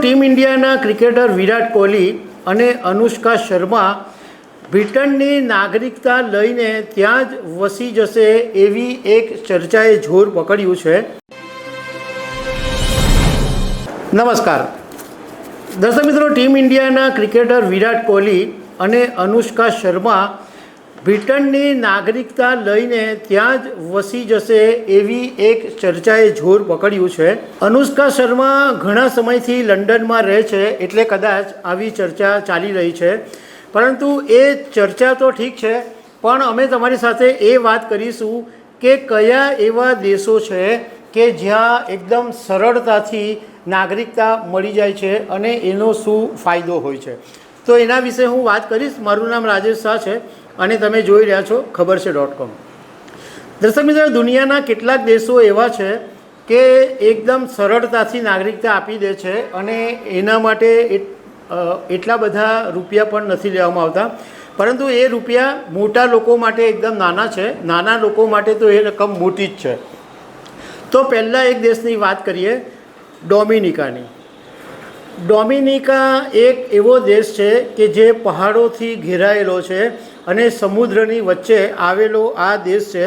Team ઇન્ડિયાના cricketer Virat Kohli અને અનુષ્કા શર્મા બ્રિટનની નાગરિકતા લઈને ત્યાં જ વસી જશે એવી એક ચર્ચાએ જોર પકડ્યું છે. નમસ્કાર. દર્શક મિત્રો, ટીમ ઇન્ડિયાના ક્રિકેટર વિરાટ કોહલી અને અનુષ્કા શર્મા બ્રિટનની નાગરિકતા લઈને ત્યાં જ વસી જશે એવી એક ચર્ચાએ જોર પકડ્યું છે. અનુષ્કા શર્મા ઘણા સમયથી લંડનમાં રહે છે એટલે કદાચ આવી ચર્ચા ચાલી રહી છે. પરંતુ એ ચર્ચા તો ઠીક છે, પણ અમે તમારી સાથે એ વાત કરીશું કે કયા એવા દેશો છે કે જ્યાં એકદમ સરળતાથી નાગરિકતા મળી જાય છે અને એનો શું ફાયદો હોય છે. તો એના વિશે હું વાત કરીશ. મારું નામ રાજેશ શાહ છે. અને તમે જોઈ રહ્યા છો, ખબર છે ડોટ કોમ દર્શક મિત્રો, દુનિયાના કેટલાક દેશો એવા છે કે એકદમ સરળતાથી નાગરિકતા આપી દે છે અને એના માટે એટલા બધા રૂપિયા પણ નથી લેવામાં આવતા. પરંતુ એ રૂપિયા મોટા લોકો માટે એકદમ નાના છે. નાના લોકો માટે તો એ રકમ મોટી જ છે. તો પહેલાં એક દેશની વાત કરીએ, ડોમિનિકાની. ડોમિનિકા એક એવો દેશ છે કે જે પહાડોથી ઘેરાયેલો છે અને સમુદ્રની વચ્ચે આવેલો આ દેશ છે.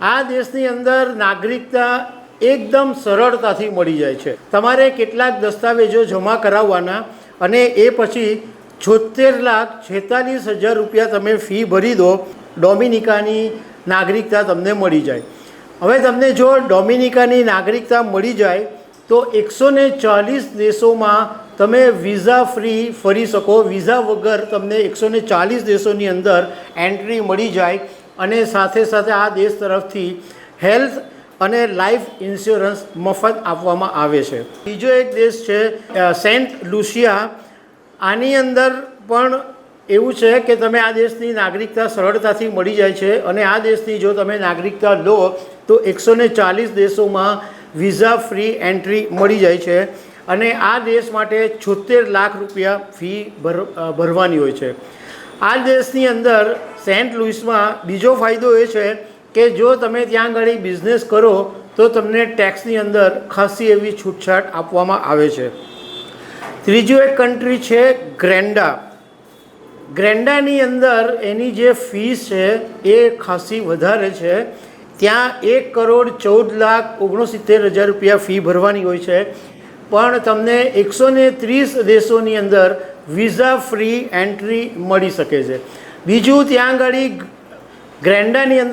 આ દેશની અંદર નાગરિકતા એકદમ સરળતાથી મળી જાય છે. તમારે કેટલાક દસ્તાવેજો જમા કરાવવાના અને એ પછી છોતેર લાખ છેતાલીસ હજાર રૂપિયા તમે ફી ભરી દો, ડોમિનિકાની નાગરિકતા તમને મળી જાય. હવે તમને જો ડોમિનિકાની નાગરિકતા મળી જાય, તો એકસો ચાલીસ દેશોમાં તમે વિઝા ફ્રી ફરી શકો. વિઝા વગર તમને એકસો ને ચાલીસ દેશોની અંદર એન્ટ્રી મળી જાય અને સાથે સાથે આ દેશ તરફથી હેલ્થ અને લાઈફ ઇન્સ્યોરન્સ મફત આપવામાં આવે છે. બીજો એક દેશ છે સેન્ટ લુસિયા. આની અંદર પણ એવું છે કે તમે આ દેશની નાગરિકતા સરળતાથી મળી જાય છે અને આ દેશની જો તમે નાગરિકતા લો તો એકસો ચાલીસ દેશોમાં વિઝા ફ્રી એન્ટ્રી મળી જાય છે. અને આ દેશ માટે છોતેર લાખ રૂપિયા ફી ભર ભરવાની હોય છે. આ દેશની અંદર સેન્ટ લુઇસમાં બીજો ફાયદો એ છે કે જો તમે ત્યાં આગળ બિઝનેસ કરો, તો તમને ટેક્સની અંદર ખાસી એવી છૂટછાટ આપવામાં આવે છે. ત્રીજું એક કન્ટ્રી છે ગ્રેન્ડા ગ્રેન્ડાની અંદર એની જે ફીસ છે એ ખાસી વધારે છે. ત્યાં એક કરોડ ચૌદ લાખ ઓગણસિત્તેર હજાર રૂપિયા ફી ભરવાની હોય છે. પણ તમને એકસો ને ત્રીસ દેશોની અંદર વિઝા ફ્રી એન્ટ્રી મળી શકે છે. બીજું ત્યાં આગળ ગ્રેન્ડાની અંદર